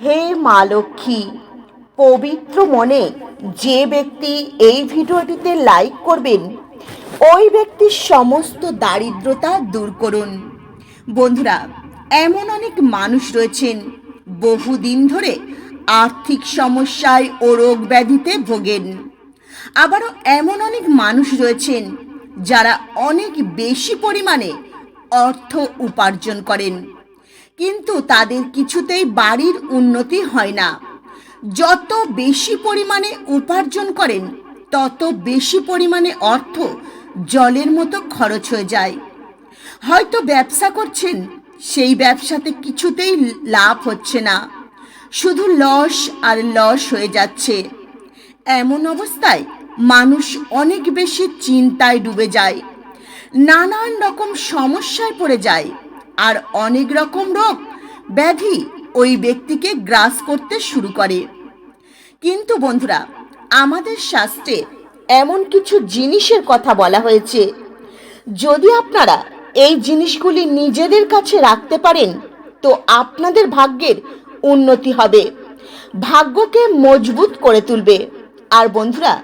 হে মা লক্ষ্মী, পবিত্র মনে যে ব্যক্তি এই ভিডিওটিতে লাইক করবেন, ওই ব্যক্তির সমস্ত দারিদ্রতা দূর করুন। বন্ধুরা, এমন অনেক মানুষ রয়েছেন বহুদিন ধরে আর্থিক সমস্যায় ও রোগ ব্যাধিতে ভোগেন। আবারও এমন অনেক মানুষ রয়েছেন যারা অনেক বেশি পরিমাণে অর্থ উপার্জন করেন। কিন্তু তাদের কিছুতেই বাড়ির উন্নতি হয় না। যত বেশি পরিমাণে উপার্জন করেন, তত বেশি পরিমাণে অর্থ জলের মতো খরচ হয়ে যায়। হয়তো ব্যবসা করছেন, সেই ব্যবসাতে কিছুতেই লাভ হচ্ছে না। শুধু লস আর লস হয়ে যাচ্ছে। এমন অবস্থায় মানুষ অনেক বেশি চিন্তায় ডুবে যায়। নানান রকম সমস্যায় পড়ে যায়। আর অনেক রকম রোগ ব্যাধি ওই ব্যক্তিকে গ্রাস করতে শুরু করে। কিন্তু বন্ধুরা, আমাদের শাস্ত্রে এমন কিছু জিনিসের কথা বলা হয়েছে। যদি আপনারা এই জিনিসগুলি নিজেদের কাছে রাখতে পারেন, তো আপনাদের ভাগ্যের উন্নতি হবে। ভাগ্যকে মজবুত করে তুলবে। আর বন্ধুরা,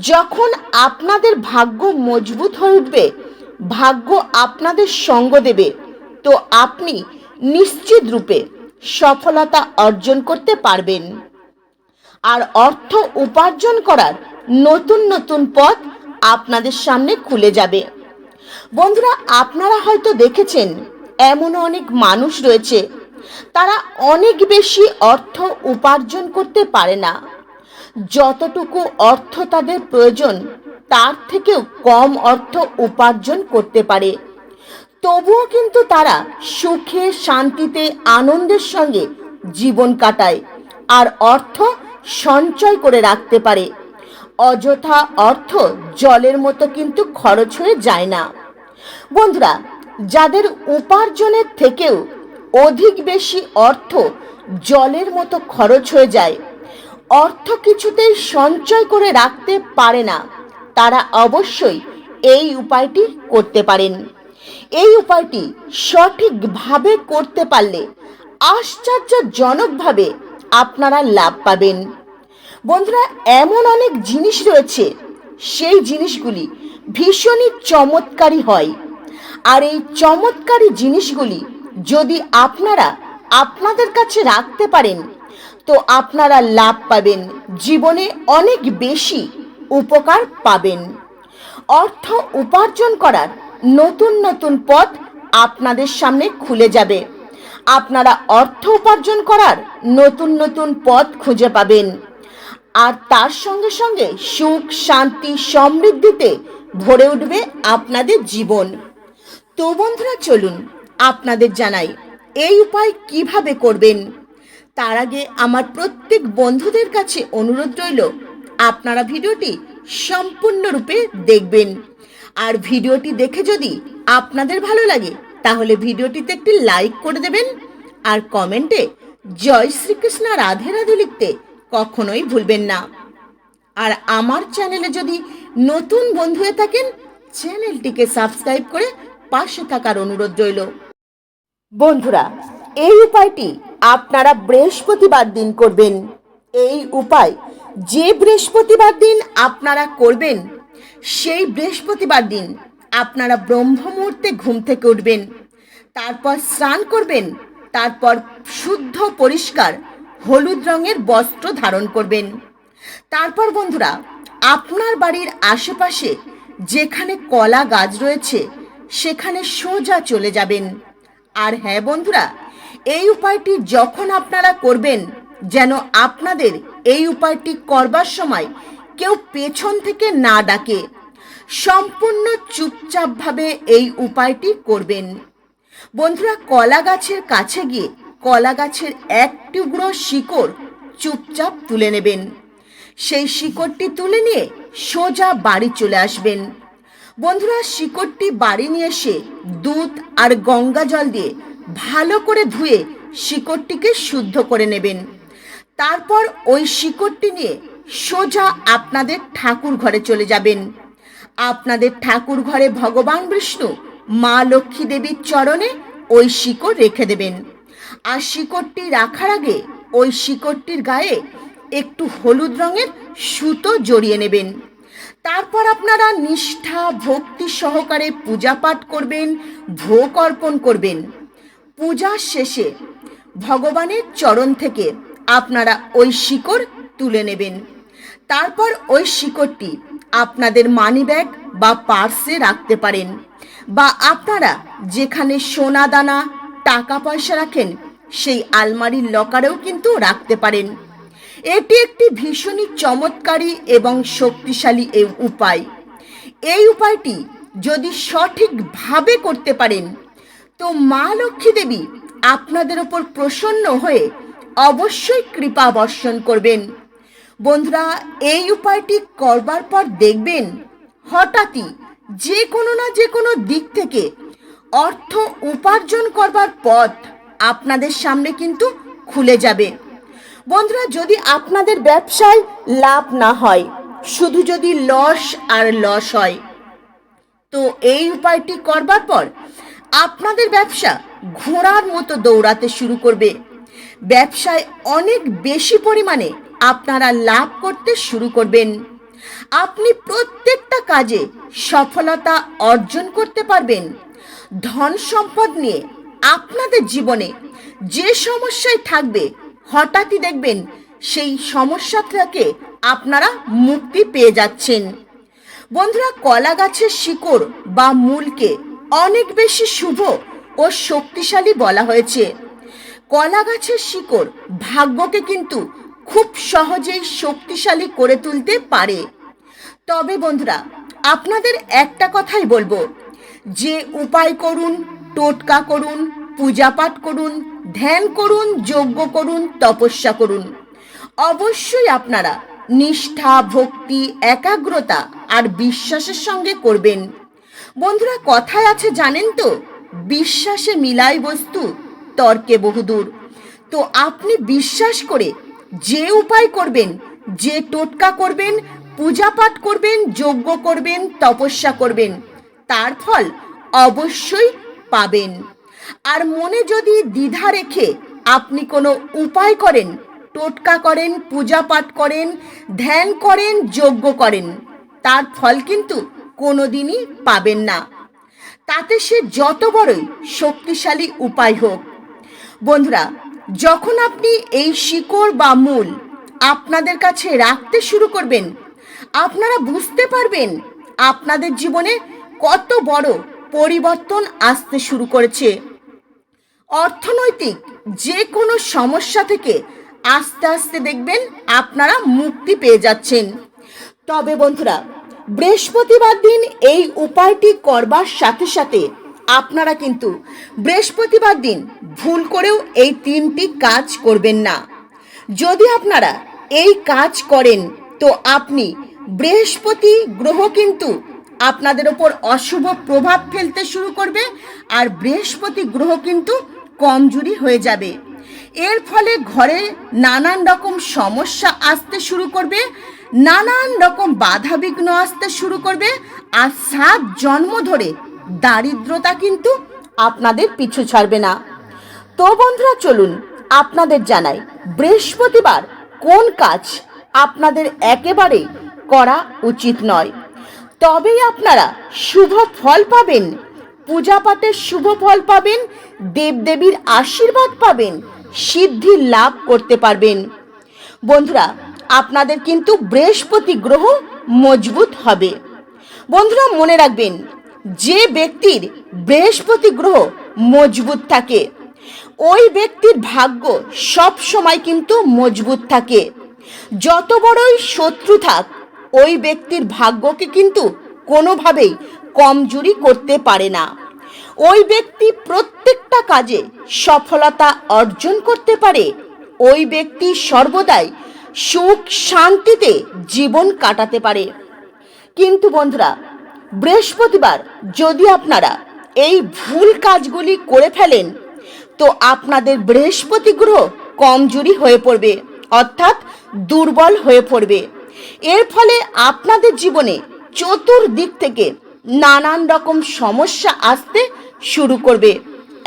যখন আপনাদের ভাগ্য মজবুত হয়ে উঠবে, ভাগ্য আপনাদের সঙ্গ দেবে। তো আপনি নিশ্চিত রূপে সফলতা অর্জন করতে পারবেন। আর অর্থ উপার্জন করার নতুন নতুন পথ আপনাদের সামনে খুলে যাবে। বন্ধুরা, আপনারা হয়তো দেখেছেন এমন অনেক মানুষ রয়েছে, তারা অনেক বেশি অর্থ উপার্জন করতে পারে না। যতটুকু অর্থ তাদের প্রয়োজন, তার থেকেও কম অর্থ উপার্জন করতে পারে। তবুও কিন্তু তারা সুখে, শান্তিতে, আনন্দের সঙ্গে জীবন কাটায় আর অর্থ সঞ্চয় করে রাখতে পারে। অযথা অর্থ জলের মতো কিন্তু খরচ হয়ে যায় না। বন্ধুরা, যাদের উপার্জনের থেকেও অধিক বেশি অর্থ জলের মতো খরচ হয়ে যায়, অর্থ কিছুতেই সঞ্চয় করে রাখতে পারে না, তারা অবশ্যই এই উপায়টি করতে পারেন। এই উপায়টি সঠিকভাবে করতে পারলে আশ্চর্যজনকভাবে আপনারা লাভ পাবেন। বন্ধুরা, এমন অনেক জিনিস রয়েছে, সেই জিনিসগুলি ভীষণই চমৎকারী হয়। আর এই চমৎকারী জিনিসগুলি যদি আপনারা আপনাদের কাছে রাখতে পারেন, তো আপনারা লাভ পাবেন, জীবনে অনেক বেশি উপকার পাবেন। অর্থ উপার্জন করার নতুন নতুন পথ আপনাদের সামনে খুলে যাবে। আপনারা অর্থ উপার্জন করার নতুন নতুন পথ খুঁজে পাবেন। আর তার সঙ্গে সঙ্গে সুখ, শান্তি, সমৃদ্ধিতে ভরে উঠবে আপনাদের জীবন। তো বন্ধুরা, চলুন আপনাদের জানাই, এই উপায় কীভাবে করবেন? তার আগে আমার প্রত্যেক বন্ধুদের কাছে অনুরোধ রইল, আপনারা ভিডিওটি সম্পূর্ণরূপে দেখবেন। আর ভিডিওটি দেখে যদি আপনাদের ভালো লাগে, তাহলে ভিডিওটিতে একটি লাইক করে দেবেন আর কমেন্টে জয় শ্রীকৃষ্ণ রাধে রাধে লিখতে কখনোই ভুলবেন না। আর আমার চ্যানেলে যদি নতুন বন্ধু হয়ে থাকেন, চ্যানেলটিকে সাবস্ক্রাইব করে পাশে থাকার অনুরোধ রইল। বন্ধুরা, এই উপায়টি আপনারা বৃহস্পতিবার দিন করবেন। এই উপায় যে বৃহস্পতিবার দিন আপনারা করবেন সেই বৃহস্পতিবার দিন আপনারা ব্রহ্ম মুহূর্তে ঘুম থেকে উঠবেন, তারপর স্নান করবেন, তারপর শুদ্ধ পরিষ্কার হলুদ রঙের বস্ত্র ধারণ করবেন। তারপর বন্ধুরা, আপনার বাড়ির আশেপাশে যেখানে কলা গাছ রয়েছে, সেখানে সোজা চলে যাবেন। আর হ্যাঁ বন্ধুরা, এই উপায়টি যখন আপনারা করবেন, যেন আপনাদের এই উপায়টি করবার সময় কেউ পেছন থেকে না ডাকে। সম্পূর্ণ চুপচাপভাবে এই উপায়টি করবেন। বন্ধুরা কলা গাছের কাছে গিয়ে কলা গাছের এক টুকরো শিকড় চুপচাপ তুলে নেবেন। সেই শিকড়টি তুলে নিয়ে সোজা বাড়ি চলে আসবেন। বন্ধুরা, শিকড়টি বাড়ি নিয়ে এসে দুধ আর গঙ্গা জল দিয়ে ভালো করে ধুয়ে শিকড়টিকে শুদ্ধ করে নেবেন। তারপর ওই শিকড়টি নিয়ে সোজা আপনাদের ঠাকুর ঘরে চলে যাবেন। আপনাদের ঠাকুর ঘরে ভগবান বিষ্ণু মা লক্ষ্মী দেবীর চরণে ওই শিকড় রেখে দেবেন। আর শিকড়টি রাখার আগে ওই শিকড়টির গায়ে একটু হলুদ রঙের সুতো জড়িয়ে নেবেন। তারপর আপনারা নিষ্ঠা, ভক্তি সহকারে পূজা পাঠ করবেন, ভোগ অর্পণ করবেন। পূজার শেষে ভগবানের চরণ থেকে আপনারা ওই শিকড় তুলে নেবেন। তারপর ওই শিকড়টি আপনাদের মানিব্যাগ বা পার্সে রাখতে পারেন বা আপনারা যেখানে সোনা দানা, টাকা পয়সা রাখেন, সেই আলমারির লকারেও কিন্তু রাখতে পারেন। এটি একটি ভীষণই চমৎকারী এবং শক্তিশালী এই উপায়। এই উপায়টি যদি সঠিকভাবে করতে পারেন, তো মা লক্ষ্মী দেবী আপনাদের ওপর প্রসন্ন হয়ে অবশ্যই কৃপা বর্ষণ করবেন। বন্ধুরা, এই উপায়টি করবার পর দেখবেন হঠাৎই যে কোনো না যে কোনো দিক থেকে অর্থ উপার্জন করবার পথ আপনাদের সামনে কিন্তু খুলে যাবে। বন্ধুরা, যদি আপনাদের ব্যবসায় লাভ না হয়, শুধু যদি লস আর লস হয়, তো এই উপায়টি করবার পর আপনাদের ব্যবসা ঘোড়ার মতো দৌড়াতে শুরু করবে। ব্যবসায় অনেক বেশি পরিমাণে আপনারা লাভ করতে শুরু করবেন। আপনি প্রত্যেকটা কাজে সফলতা অর্জন করতে পারবেন। ধন সম্পদ নিয়ে আপনাদের জীবনে যে সমস্যায় থাকবে, হঠাৎই দেখবেন সেই সমস্যা থেকে আপনারা মুক্তি পেয়ে যাচ্ছেন। বন্ধুরা, কলা গাছের শিকড় বা মূলকে অনেক বেশি শুভ ও শক্তিশালী বলা হয়েছে। কলা গাছের শিকড় ভাগ্যকে কিন্তু খুব সহজেই শক্তিশালী করে তুলতে পারে। তবে বন্ধুরা, আপনাদের একটা কথাই বলব। যে উপায় করুন, টোটকা করুন, পূজা পাঠ করুন, ধ্যান করুন, যজ্ঞ করুন, তপস্যা করুন। অবশ্যই আপনারা নিষ্ঠা, ভক্তি, একাগ্রতা আর বিশ্বাসের সঙ্গে করবেন। বন্ধুরা, কথায় আছে জানেন তো, বিশ্বাসে মিলাই বস্তু তর্কে বহুদূর। তো আপনি বিশ্বাস করে যে উপায় করবেন, যে টোটকা করবেন পূজা পাঠ করবেন, যজ্ঞ করবেন, তপস্যা করবেন, তার ফল অবশ্যই পাবেন। আর মনে যদি দ্বিধা রেখে আপনি কোনো উপায় করেন, টোটকা করেন পূজা পাঠ করেন, ধ্যান করেন, যজ্ঞ করেন, তার ফল কিন্তু কোনোদিনই পাবেন না। তাতে সে যত বড়ই শক্তিশালী উপায় হোক। বন্ধুরা যখন আপনি এই শিকড় বা মূল আপনাদের কাছে রাখতে শুরু করবেন, আপনারা বুঝতে পারবেন আপনাদের জীবনে কত বড় পরিবর্তন আসতে শুরু করেছে। অর্থনৈতিক যে কোনো সমস্যা থেকে আস্তে আস্তে দেখবেন আপনারা মুক্তি পেয়ে যাচ্ছেন। তবে বন্ধুরা, বৃহস্পতিবার দিন এই উপায়টি করবার সাথে সাথে আপনারা কিন্তু বৃহস্পতিবার দিন ভুল করেও এই তিনটি কাজ করবেন না। যদি আপনারা এই কাজ করেন, তো আপনি বৃহস্পতি গ্রহ কিন্তু আপনাদের ওপর অশুভ প্রভাব ফেলতে শুরু করবে আর বৃহস্পতি গ্রহ কিন্তু কমজোরি হয়ে যাবে। এর ফলে ঘরে নানান রকম সমস্যা আসতে শুরু করবে, নানান রকম বাধা বিঘ্ন আসতে শুরু করবে আর সাত জন্ম ধরে দারিদ্রতা কিন্তু আপনাদের পিছু ছাড়বে না। তো বন্ধুরা, চলুন আপনাদের জানাই, বৃহস্পতিবার কোন কাজ আপনাদের একেবারে করা উচিত নয়? তবেই আপনারা শুভ ফল পাবেন পূজা পাঠের শুভ ফল পাবেন, দেবদেবীর আশীর্বাদ পাবেন, সিদ্ধি লাভ করতে পারবেন। বন্ধুরা, আপনাদের কিন্তু বৃহস্পতি গ্রহ মজবুত হবে। বন্ধুরা, মনে রাখবেন, যে ব্যক্তির বৃহস্পতি গ্রহ মজবুত থাকে ওই ব্যক্তির ভাগ্য সব সময় কিন্তু মজবুত থাকে। যত বড়ই শত্রু থাক, ওই ব্যক্তির ভাগ্যকে কিন্তু কোনোভাবেই কমজোরি করতে পারে না। ওই ব্যক্তি প্রত্যেকটা কাজে সফলতা অর্জন করতে পারে। ওই ব্যক্তি সর্বদাই সুখ শান্তিতে জীবন কাটাতে পারে। কিন্তু বন্ধুরা, বৃহস্পতিবার যদি আপনারা এই ভুল কাজগুলি করে ফেলেন তো আপনাদের বৃহস্পতি গ্রহ কমজোরি হয়ে পড়বে, অর্থাৎ দুর্বল হয়ে পড়বে। এর ফলে আপনাদের জীবনে চতুর্দিক থেকে নানান রকম সমস্যা আসতে শুরু করবে।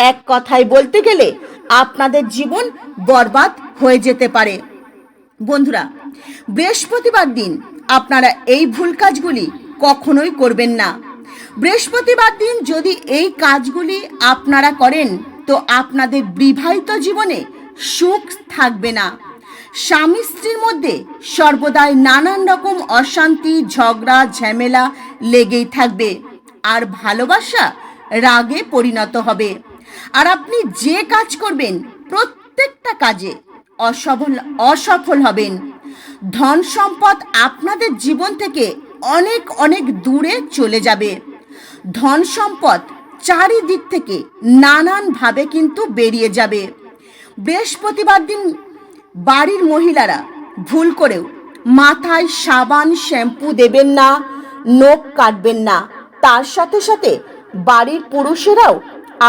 এক কথায় বলতে গেলে, আপনাদের জীবন বরবাদ হয়ে যেতে পারে। বন্ধুরা, বৃহস্পতিবার দিন আপনারা এই ভুল কাজগুলি কখনোই করবেন না। বৃহস্পতিবার দিন যদি এই কাজগুলি আপনারা করেন আপনাদের বিবাহিত জীবনে সুখ থাকবে না। স্বামী স্ত্রীর মধ্যে সর্বদাই নানান রকম অশান্তি, ঝগড়া, ঝামেলা লেগেই থাকবে আর ভালোবাসা রাগে পরিণত হবে। আর আপনি যে কাজ করবেন, প্রত্যেকটা কাজে অসফল অসফল হবেন। ধন সম্পদ আপনাদের জীবন থেকে অনেক অনেক দূরে চলে যাবে। ধন সম্পদ চারিদিক থেকে নানানভাবে কিন্তু বেরিয়ে যাবে। বৃহস্পতিবার দিন বাড়ির মহিলারা ভুল করেও মাথায় সাবান, শ্যাম্পু দেবেন না, নখ কাটবেন না। তার সাথে সাথে বাড়ির পুরুষেরাও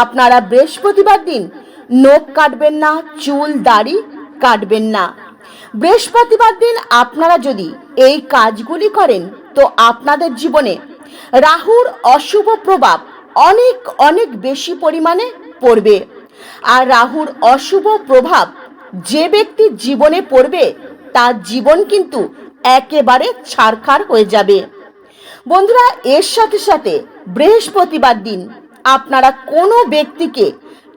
আপনারা বৃহস্পতিবার দিন নখ কাটবেন না, চুল, দাড়ি কাটবেন না। বৃহস্পতিবার দিন আপনারা যদি এই কাজগুলি করেন, তো আপনাদের জীবনে রাহুর অশুভ প্রভাব অনেক অনেক বেশি পরিমাণে পড়বে। আর রাহুর অশুভ প্রভাব যে ব্যক্তির জীবনে পড়বে, তার জীবন কিন্তু একেবারে ছারখার হয়ে যাবে। বন্ধুরা, এর সাথে সাথে বৃহস্পতিবার দিন আপনারা কোনো ব্যক্তিকে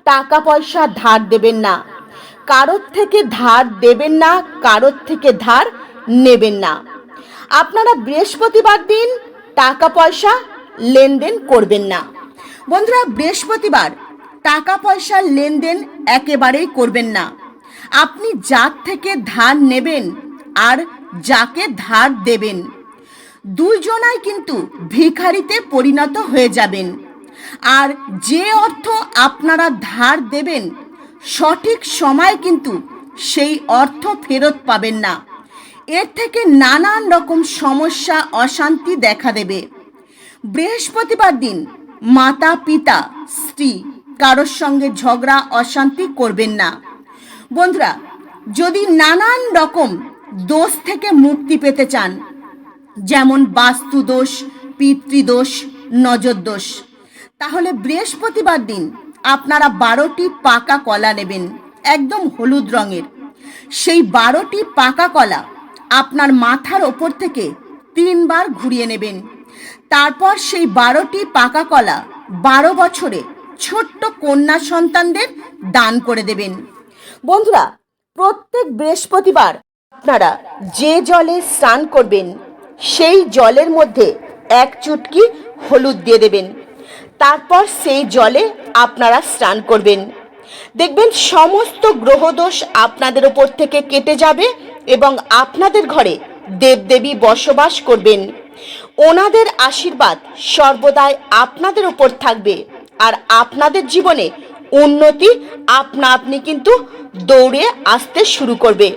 টাকা পয়সা ধার দেবেন না। কারোর থেকে ধার দেবেন না, কারোর থেকে ধার নেবেন না। আপনারা বৃহস্পতিবার দিন টাকা পয়সা লেনদেন করবেন না। বন্ধুরা, বৃহস্পতিবার টাকা পয়সার লেনদেন একেবারেই করবেন না। আপনি যার থেকে ধার নেবেন আর যাকে ধার দেবেন, দুইজনাই কিন্তু ভিখারিতে পরিণত হয়ে যাবেন। আর যে অর্থ আপনারা ধার দেবেন, সঠিক সময় কিন্তু সেই অর্থ ফেরত পাবেন না। এর থেকে নানান রকম সমস্যা, অশান্তি দেখা দেবে। বৃহস্পতিবার দিন মাতা, পিতা, স্ত্রী কারোর সঙ্গে ঝগড়া, অশান্তি করবেন না। বন্ধুরা, যদি নানান রকম দোষ থেকে মুক্তি পেতে চান, যেমন বাস্তু দোষ পিতৃদোষ নজর দোষ তাহলে বৃহস্পতিবার দিন আপনারা বারোটি পাকা কলা নেবেন, একদম হলুদ রঙের। সেই বারোটি পাকা কলা আপনার মাথার ওপর থেকে তিনবার ঘুরিয়ে নেবেন। তারপর সেই বারোটি পাকা কলা বারো বছরে ছোট্ট কন্যা সন্তানদের দান করে দেবেন। বন্ধুরা, প্রত্যেক বৃহস্পতিবার আপনারা যে জলে স্নান করবেন, সেই জলের মধ্যে এক চুটকি হলুদ দিয়ে দেবেন। তারপর সেই জলে আপনারা স্নান করবেন। দেখবেন সমস্ত গ্রহদোষ আপনাদের ওপর থেকে কেটে যাবে এবং আপনাদের ঘরে দেবদেবী বসবাস করবেন। ওনাদের আশীর্বাদ সর্বদাই আপনাদের উপর থাকবে। আর আপনাদের জীবনে উন্নতি আপনা আপনি কিন্তু দৌড়ে আসতে শুরু করবে।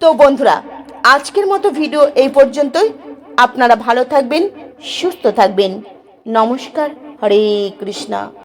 তো বন্ধুরা, আজকের মতো ভিডিও এই পর্যন্তই। আপনারা ভালো থাকবেন, সুস্থ থাকবেন। নমস্কার, হরে কৃষ্ণা।